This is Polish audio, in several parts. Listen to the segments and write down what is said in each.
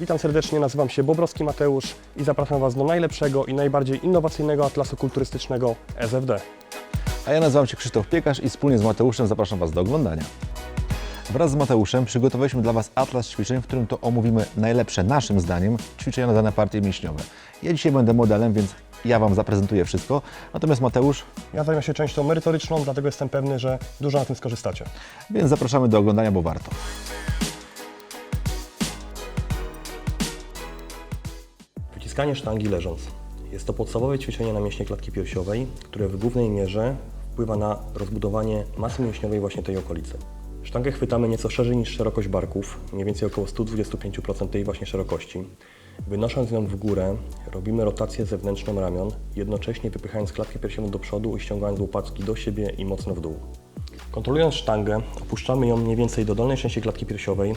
Witam serdecznie, nazywam się Bobrowski Mateusz i zapraszam Was do najlepszego i najbardziej innowacyjnego atlasu kulturystycznego SFD. A ja nazywam się Krzysztof Piekarz i wspólnie z Mateuszem zapraszam Was do oglądania. Wraz z Mateuszem przygotowaliśmy dla Was atlas ćwiczeń, w którym to omówimy najlepsze naszym zdaniem ćwiczenia na dane partie mięśniowe. Ja dzisiaj będę modelem, więc ja Wam zaprezentuję wszystko, natomiast Mateusz, Ja zajmę się częścią merytoryczną, dlatego jestem pewny, że dużo na tym skorzystacie. więc zapraszamy do oglądania, bo warto. Wyciskanie sztangi leżąc. Jest to podstawowe ćwiczenie na mięśnie klatki piersiowej, które w głównej mierze wpływa na rozbudowanie masy mięśniowej właśnie tej okolicy. Sztangę chwytamy nieco szerzej niż szerokość barków, mniej więcej około 125% tej właśnie szerokości. Wynosząc ją w górę, robimy rotację zewnętrzną ramion, jednocześnie wypychając klatkę piersiową do przodu i ściągając łopatki do siebie i mocno w dół. Kontrolując sztangę, opuszczamy ją mniej więcej do dolnej części klatki piersiowej.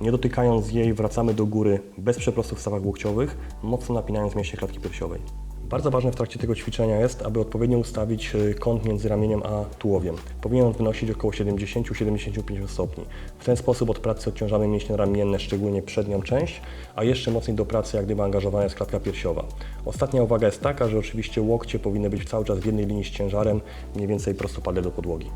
Nie dotykając jej, wracamy do góry bez przeprostu w stawach łokciowych, mocno napinając mięśnie klatki piersiowej. Bardzo ważne w trakcie tego ćwiczenia jest, aby odpowiednio ustawić y, kąt między ramieniem a tułowiem. Powinien on wynosić około 70-75 stopni. W ten sposób od pracy odciążamy mięśnie ramienne, szczególnie przednią część, a jeszcze mocniej do pracy jak gdyby angażowana jest klatka piersiowa. Ostatnia uwaga jest taka, że oczywiście łokcie powinny być cały czas w jednej linii z ciężarem, mniej więcej prostopadle do podłogi.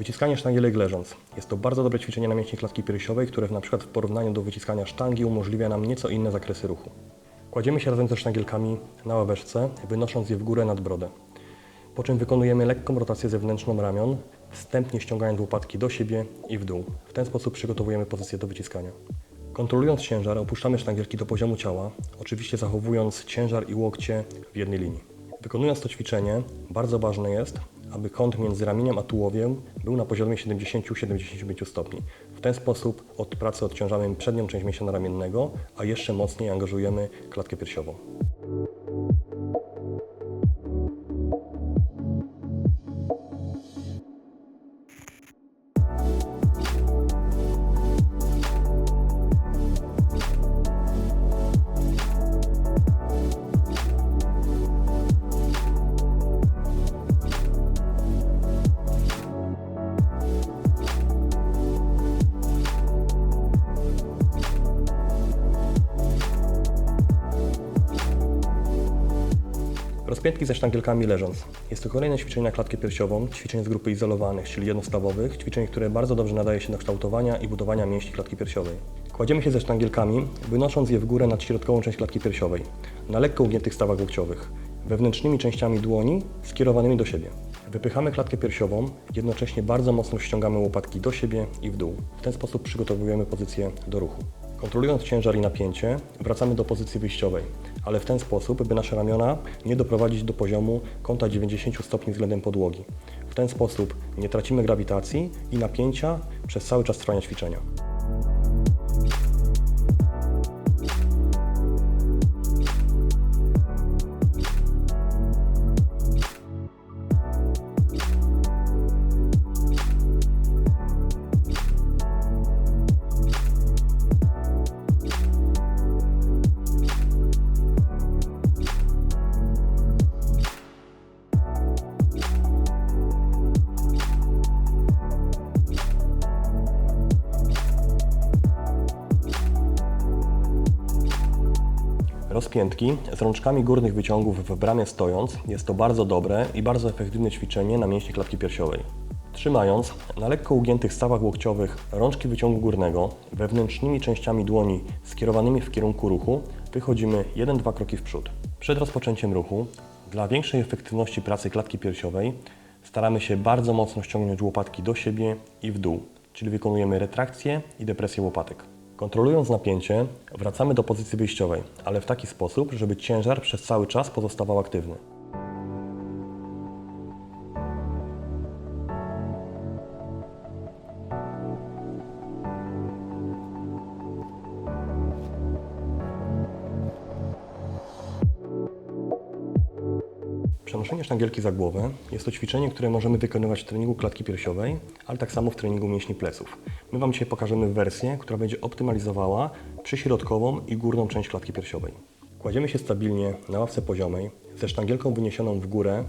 Wyciskanie sztangielek leżąc. Jest to bardzo dobre ćwiczenie na mięśnie klatki piersiowej, które w, na przykład w porównaniu do wyciskania sztangi umożliwia nam nieco inne zakresy ruchu. Kładziemy się razem ze sztangielkami na ławeczce, wynosząc je w górę nad brodę. Po czym wykonujemy lekką rotację zewnętrzną ramion, wstępnie ściągając łopatki do siebie i w dół. W ten sposób przygotowujemy pozycję do wyciskania. Kontrolując ciężar, opuszczamy sztangielki do poziomu ciała, oczywiście zachowując ciężar i łokcie w jednej linii. Wykonując to ćwiczenie, bardzo ważne jest, aby kąt między ramieniem a tułowiem był na poziomie 70-75 stopni. W ten sposób od pracy odciążamy przednią część mięśnia ramiennego, a jeszcze mocniej angażujemy klatkę piersiową. Rozpiętki ze sztangielkami leżąc. Jest to kolejne ćwiczenie na klatkę piersiową, ćwiczenie z grupy izolowanych, czyli jednostawowych, ćwiczenie, które bardzo dobrze nadaje się do kształtowania i budowania mięśni klatki piersiowej. Kładziemy się ze sztangielkami, wynosząc je w górę nad środkową część klatki piersiowej, na lekko ugiętych stawach łokciowych, wewnętrznymi częściami dłoni skierowanymi do siebie. Wypychamy klatkę piersiową, jednocześnie bardzo mocno ściągamy łopatki do siebie i w dół. W ten sposób przygotowujemy pozycję do ruchu. Kontrolując ciężar i napięcie, wracamy do pozycji wyjściowej, ale w ten sposób, by nasze ramiona nie doprowadzić do poziomu kąta 90 stopni względem podłogi. W ten sposób nie tracimy grawitacji i napięcia przez cały czas trwania ćwiczenia. Rozpiętki z rączkami górnych wyciągów w bramie stojąc jest to bardzo dobre i bardzo efektywne ćwiczenie na mięśnie klatki piersiowej. Trzymając na lekko ugiętych stawach łokciowych rączki wyciągu górnego wewnętrznymi częściami dłoni skierowanymi w kierunku ruchu wychodzimy 1-2 kroki w przód. Przed rozpoczęciem ruchu dla większej efektywności pracy klatki piersiowej staramy się bardzo mocno ściągnąć łopatki do siebie i w dół, czyli wykonujemy retrakcję i depresję łopatek. Kontrolując napięcie, wracamy do pozycji wyjściowej, ale w taki sposób, żeby ciężar przez cały czas pozostawał aktywny. Przenoszenie sztangielki za głowę jest to ćwiczenie, które możemy wykonywać w treningu klatki piersiowej, ale tak samo w treningu mięśni pleców. My Wam dzisiaj pokażemy wersję, która będzie optymalizowała przyśrodkową i górną część klatki piersiowej. Kładziemy się stabilnie na ławce poziomej, ze sztangielką wyniesioną w górę,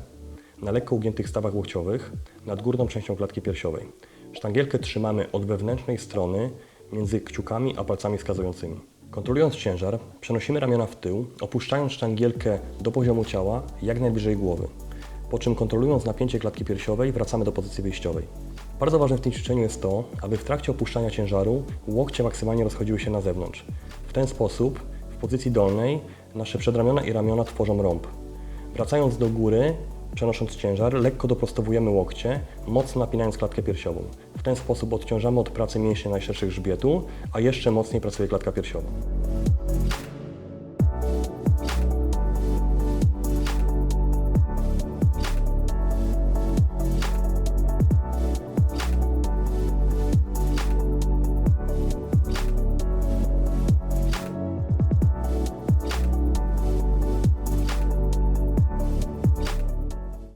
na lekko ugiętych stawach łokciowych, nad górną częścią klatki piersiowej. Sztangielkę trzymamy od wewnętrznej strony między kciukami a palcami wskazującymi. Kontrolując ciężar, przenosimy ramiona w tył, opuszczając sztangielkę do poziomu ciała, jak najbliżej głowy. Po czym kontrolując napięcie klatki piersiowej, wracamy do pozycji wyjściowej. Bardzo ważne w tym ćwiczeniu jest to, aby w trakcie opuszczania ciężaru łokcie maksymalnie rozchodziły się na zewnątrz. W ten sposób, w pozycji dolnej, nasze przedramiona i ramiona tworzą rąb. Wracając do góry, przenosząc ciężar, lekko doprostowujemy łokcie, mocno napinając klatkę piersiową. W ten sposób odciążamy od pracy mięśnie najszerszych grzbietu, a jeszcze mocniej pracuje klatka piersiowa.